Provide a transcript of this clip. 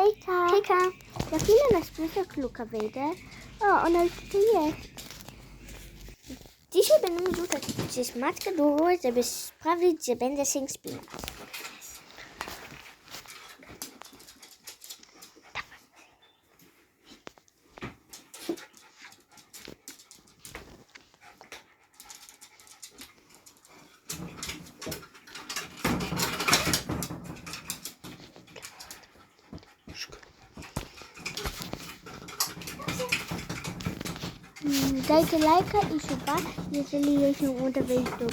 Hejka. Hejka. Za chwilę na śmieszek kluka wyjdę. O, ona już tu jest. Dzisiaj będziemy rzucać przez matkę góry, żeby sprawdzić, że będę się spinać. Kijk ik lekker ijsen pak. Je zult hier door